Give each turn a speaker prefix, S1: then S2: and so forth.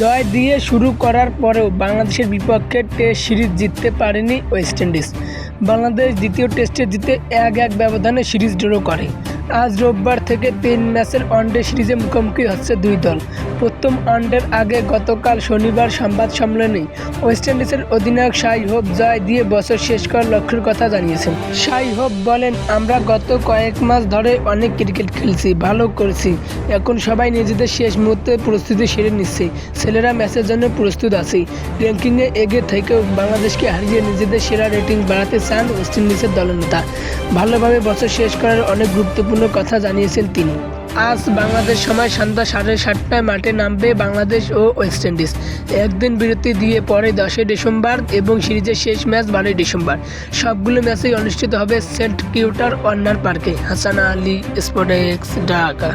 S1: জয় দিয়ে শুরু করার পরেও বাংলাদেশের বিপক্ষে টেস্ট সিরিজ জিততে পারেনি ওয়েস্ট ইন্ডিজ। বাংলাদেশ দ্বিতীয় টেস্টে জিতে এক এক ব্যবধানে সিরিজ ড্র করে। আজ রোববার থেকে তিন ম্যাচের ওয়ানডে সিরিজে মুখোমুখি হচ্ছে দুই দল। প্রথম ওয়ানডের আগে গতকাল শনিবার সংবাদ সম্মেলনে ওয়েস্ট ইন্ডিজের অধিনায়ক শাই হোপ জয় দিয়ে বছর শেষ করার লক্ষ্যের কথা জানিয়েছেন। শাই হোপ বলেন, আমরা গত কয়েক মাস ধরে অনেক ক্রিকেট খেলছি, ভালো করেছি। এখন সবাই নিজেদের শেষ মুহূর্তে প্রস্তুতি সেরে নিচ্ছে। ছেলেরা ম্যাচের জন্য প্রস্তুত আছে। র্যাঙ্কিংয়ে এগিয়ে থেকেও বাংলাদেশকে হারিয়ে নিজেদের সেরা রেটিং বাড়াতে চান ওয়েস্ট ইন্ডিজের দলনেতা। ভালোভাবে বছর শেষ করার অনেক গুরুত্বপূর্ণ কথা জানিয়েছেন তিনি। আজ বাংলাদেশ সময় সন্ধ্যা সাড়ে সাতটায় মাঠে নামবে বাংলাদেশ ও ওয়েস্ট ইন্ডিজ। একদিন বিরতি দিয়ে পরে দশই ডিসেম্বর এবং সিরিজের শেষ ম্যাচ বারোই ডিসেম্বর। সবগুলো ম্যাচেই অনুষ্ঠিত হবে সেন্ট কিউটার ওয়ার্নার পার্কে। হাসান আলী স্পোর্টেক্স ঢাকা।